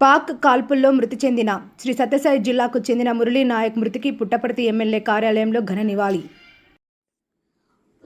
పాక్ కాల్పుల్లో మృతి చెందిన శ్రీ సత్యసాయి జిల్లాకు చెందిన మురళీ నాయక్ మృతికి పుట్టపర్తి ఎమ్మెల్యే కార్యాలయంలో ఘన నివాళి.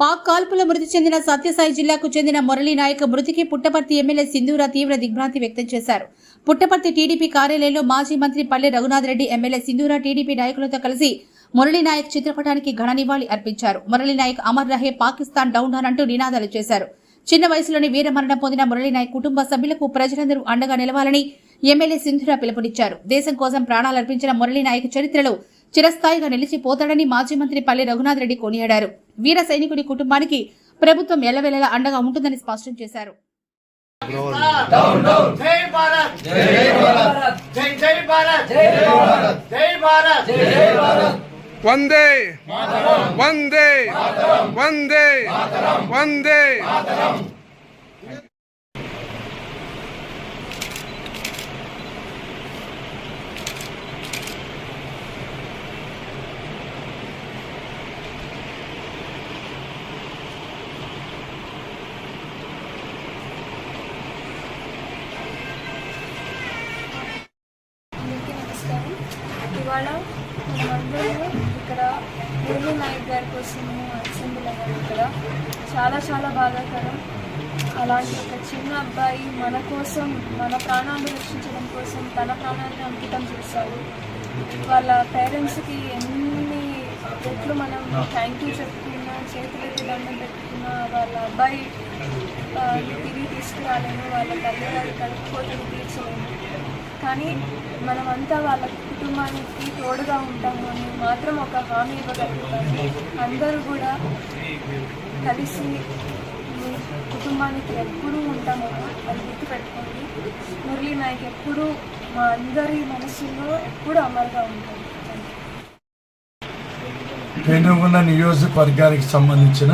పాక్ కాల్పుల మృతి చెందిన సత్యసాయి జిల్లాకు చెందిన మురళీ నాయక్ మృతికి పుట్టపర్తి ఎమ్మెల్యే సింధూరా తీవ్ర దిగ్భ్రాంతి వ్యక్తం చేశారు. పుట్టపర్తి టీడీపీ కార్యాలయంలో మాజీ మంత్రి పల్లె రఘునాథ్ రెడ్డి ఎమ్మెల్యే సింధూరా టీడీపీ నాయకులతో కలిసి మురళీ నాయక్ చిత్రపటానికి ఘన నివాళి అర్పించారు. మురళీ నాయక్ అమర్ రహే పాకిస్తాన్ డౌన్ డౌన్ అంటూ నినాదాలు చేశారు. చిన్న వయసులోని వీరమరణం పొందిన మురళీ నాయక్ కుటుంబ సభ్యులకు ప్రజలందరూ అండగా నిలవాలని ఎమ్మెల్యే సింధురా పిలుపునిచ్చారు. దేశం కోసం ప్రాణాలర్పించిన మురళీ నాయక్ చరిత్రలో చిరస్థాయిగా నిలిచిపోతాడని మాజీ మంత్రి పల్లె రఘునాథ్ రెడ్డి కొనియాడారు. వీర సైనికుడి కుటుంబానికి ప్రభుత్వం ఎల్లవేళలా అండగా ఉంటుందని స్పష్టం చేశారు. వందే వందే వందే వందే ఇవాళ మనమందరము ఇక్కడ మురళీ నాయక్ గారి కోసము అసెంబ్లీ ఇక్కడ చాలా చాలా బాధాకరం. అలాంటి ఒక చిన్న అబ్బాయి మన కోసం మన ప్రాణాలను రక్షించడం కోసం తన ప్రాణాన్ని అంకితం చేశాడు. వాళ్ళ పేరెంట్స్కి ఎన్ని రెట్లు మనం థ్యాంక్ యూ చెప్పుకున్నా చేతులకి దండం పెట్టుకున్నా వాళ్ళ అబ్బాయి తిరిగి తీసుకురాలేము వాళ్ళ తల్లిగారి కడుపుకోతలు తీర్చలేము. కానీ మనమంతా వాళ్ళ కుటుంబానికి తోడుగా ఉంటాము అని మాత్రం ఒక హామీ ఇవ్వగలుగుతాము. అందరూ కూడా కలిసి మీ కుటుంబానికి ఎప్పుడూ ఉంటాము అది గుర్తుపెట్టుకోండి. మురళీ నాయక్ ఎప్పుడూ మా అందరి మనసుల్లో ఎప్పుడూ అమరుగా ఉంటాము పెనుగొండ నియోజకవర్గానికి సంబంధించిన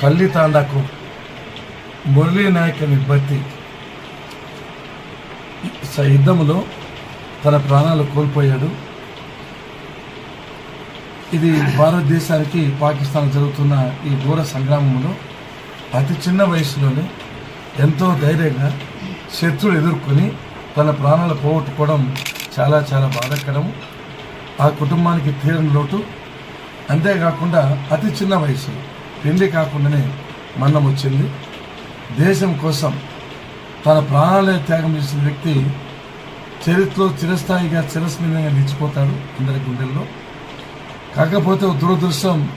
కల్లితాండకు మురళీ నాయక్ బట్టి స- యుద్ధంలో తన ప్రాణాలు కోల్పోయాడు. ఇది భారతదేశానికి పాకిస్తాన్ జరుగుతున్న ఈ ఘోర సంగ్రామంలో అతి చిన్న వయసులోనే ఎంతో ధైర్యంగా శత్రువులు ఎదుర్కొని తన ప్రాణాలు పోగొట్టుకోవడం చాలా చాలా బాధకరం ఆ కుటుంబానికి తీరని లోటు. అంతేకాకుండా అతి చిన్న వయసు. పెళ్ళి కాకుండానే మరణం వచ్చింది. దేశం కోసం తన ప్రాణాలే త్యాగం చేసిన వ్యక్తి చరిత్రలో చిరస్థాయిగా చిరస్మీనంగా నిలిచిపోతాడు అందరి గుండెల్లో. కాకపోతే ఒక దురదృష్టం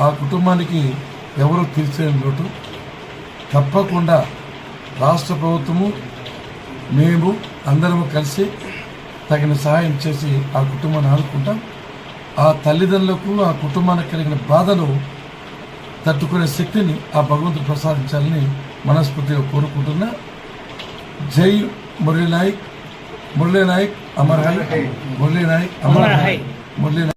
ఆ కుటుంబానికి ఎవరూ తీర్చలేని లోటు. తప్పకుండా రాష్ట్ర ప్రభుత్వము మేము అందరము కలిసి తగిన సహాయం చేసి ఆ కుటుంబాన్ని ఆదుకుంటాం. ఆ తల్లిదండ్రులకు ఆ కుటుంబానికి కలిగిన బాధను తట్టుకునే శక్తిని ఆ భగవంతుడు ప్రసాదించాలని మనస్ఫూర్తిగా కోరుకుంటున్నా. జై మురళీ నాయక్ మురళీ నాయక్ అమర్ హై మురళీ నాయక్ అమర్ హై మురళీ నాయక్